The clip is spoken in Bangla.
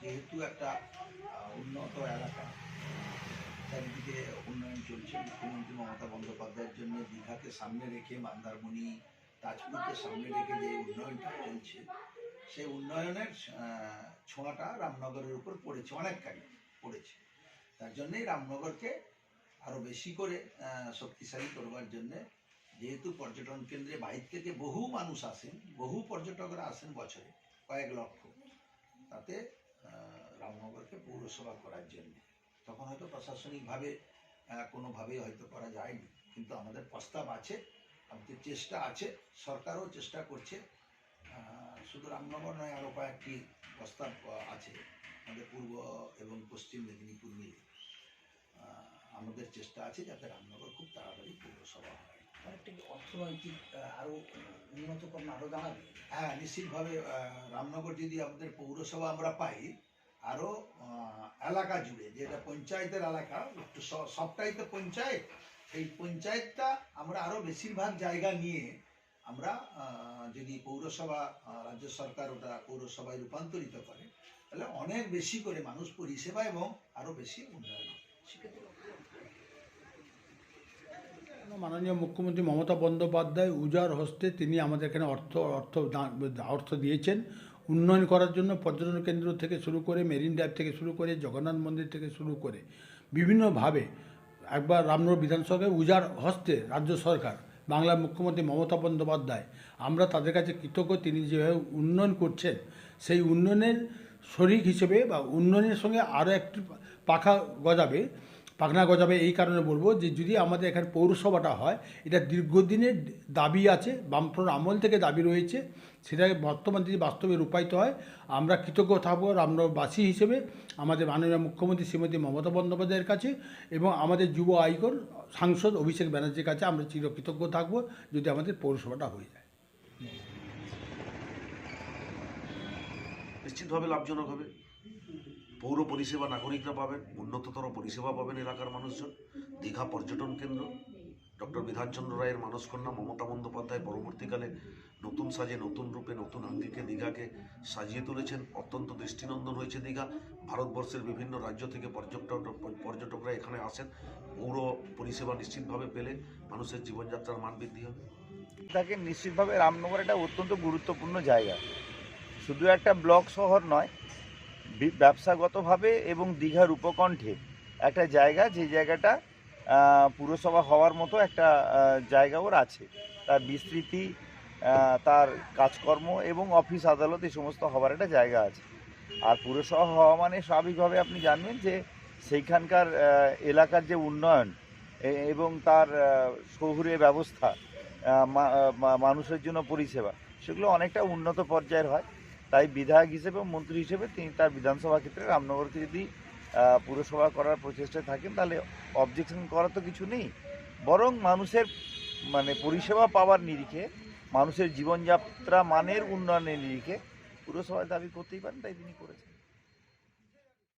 যেহেতু একটা উন্নত এলাকা, চারিদিকে উন্নয়ন চলছে, মুখ্যমন্ত্রী মমতা বন্দ্যোপাধ্যায়ের জন্য দীঘাকে সামনে রেখে, মন্দারমণি, তাজপুরকে সামনে রেখে যে উন্নয়নটা চলছে, সেই উন্নয়নের ছোঁয়াটা রামনগরের উপর পড়েছে, অনেকখানি পড়েছে। তার জন্যই রামনগরকে আরও বেশি করে শক্তিশালী করবার জন্যে যেহেতু পর্যটন কেন্দ্রে বাইর থেকে বহু মানুষ আসেন, বহু পর্যটকরা আসেন বছরে, কয়েক লক্ষ। তাতে রামনগরকে পৌরসভা করার জন্য। তখন হয়তো প্রশাসনিকভাবে কোনোভাবেই হয়তো করা যায়নি। কিন্তু আমাদের প্রস্তাব আছে আমাদের চেষ্টা আছে সরকারও চেষ্টা করছে। শুধু রামনগর নয় আরও কয়েকটি প্রস্তাব আছে আমাদের পূর্ব এবং পশ্চিম মেদিনীপুর মিলে। আমাদের চেষ্টা আছে যাতে রামনগর খুব তাড়াতাড়ি পৌরসভা হয়। অনেকটা অর্থনৈতিক আহ, আরও উন্নত করুন আরও জানাবে হ্যাঁ নিশ্চিতভাবে রামনগর যদি আমাদের পৌরসভা আমরা পাই আরও এলাকা জুড়ে, যেটা পঞ্চায়েতের এলাকা, একটু সবটাই তো পঞ্চায়েত এই পঞ্চায়েতটা আমরা আরও বেশিরভাগ জায়গা নিয়ে আমরা যদি পৌরসভা রাজ্য সরকার ওটা পৌরসভায় রূপান্তরিত করে, তাহলে অনেক বেশি করে মানুষ পরিষেবা এবং আরও বেশি উন্নয়ন মাননীয় মুখ্যমন্ত্রী মমতা বন্দ্যোপাধ্যায় উজার হস্তে তিনি আমাদের এখানে অর্থ অর্থ অর্থ দিয়েছেন। উন্নয়ন করার জন্য পর্যটন কেন্দ্র থেকে শুরু করে মেরিন ড্রাইভ থেকে শুরু করে জগন্নাথ মন্দির থেকে শুরু করে বিভিন্নভাবে একবার রামনগর বিধানসভায় উজার হস্তে রাজ্য সরকার বাংলার মুখ্যমন্ত্রী মমতা বন্দ্যোপাধ্যায়, আমরা তাদের কাছে কৃতজ্ঞ। তিনি যেভাবে উন্নয়ন করছেন, সেই উন্নয়নের শরিক হিসেবে বা উন্নয়নের সঙ্গে আরও একটি পাখা গজাবে। পাখনা গজাবে, এই কারণে বলব যে যদি আমাদের এখানে পৌরসভাটা হয়, এটা দীর্ঘদিনের দাবি আছে, বামফ্রন্ট আমল থেকে দাবি রয়েছে, সেটা বর্তমান যদি বাস্তবে রূপায়িত হয়, আমরা কৃতজ্ঞ থাকব রামনগরবাসী হিসেবে, আমাদের মাননীয় মুখ্যমন্ত্রী শ্রীমতী মমতা বন্দ্যোপাধ্যায়ের কাছে এবং আমাদের যুব আইকন সাংসদ অভিষেক ব্যানার্জির কাছে আমরা চিরকৃতজ্ঞ থাকব যদি আমাদের পৌরসভাটা হয়ে যায়। নিশ্চিতভাবে লাভজনক হবে। পৌর পরিষেবা নাগরিকরা পাবেন, উন্নততর পরিষেবা পাবেন এলাকার মানুষজন, দীঘা পর্যটন কেন্দ্র। ডক্টর বিধানচন্দ্র রায়ের মানসকন্যা মমতা বন্দ্যোপাধ্যায় পরবর্তীকালে নতুন সাজে, নতুন রূপে, নতুন আঙ্গিকে, দীঘাকে সাজিয়ে তুলেছেন। অত্যন্ত দৃষ্টিনন্দন হয়েছে দীঘা। ভারতবর্ষের বিভিন্ন রাজ্য থেকে পর্যটক, পর্যটকরা এখানে আসেন। পৌর পরিষেবা নিশ্চিতভাবে পেলে মানুষের জীবনযাত্রার মান বৃদ্ধি হবে। থাকে নিশ্চিতভাবে রামনগর একটা অত্যন্ত গুরুত্বপূর্ণ জায়গা। শুধু একটা ব্লক শহর নয় ব্যবসাগতভাবে এবং দীঘার উপকণ্ঠে একটা জায়গা, যে জায়গাটা পুরসভা হওয়ার মতো একটা জায়গা ওর আছে। তার বিস্তৃতি তার কাজকর্ম এবং অফিস আদালত এই সমস্ত হওয়ার একটা জায়গা আছে। আর পুরসভা হওয়া মানে স্বাভাবিকভাবে আপনি জানবেন যে সেইখানকার এলাকার যে উন্নয়ন এবং তার শহুরে ব্যবস্থা মানুষের জন্য পরিষেবা, সেগুলো অনেকটা উন্নত পর্যায়ের হয়। তাই বিধায়ক হিসেবে মন্ত্রী হিসেবে তিনি তার বিধানসভা ক্ষেত্রে রামনগরকে যদি পুরসভা করার প্রচেষ্টায় থাকেন, তাহলে অবজেকশন করা তো কিছু নেই। বরং মানুষের মানে পরিষেবা পাওয়ার নিরিখে, মানুষের জীবনযাত্রা মানের উন্নয়নের নিরিখে পুরসভায় দাবি করতেই পারেন, তাই তিনি করেছেন।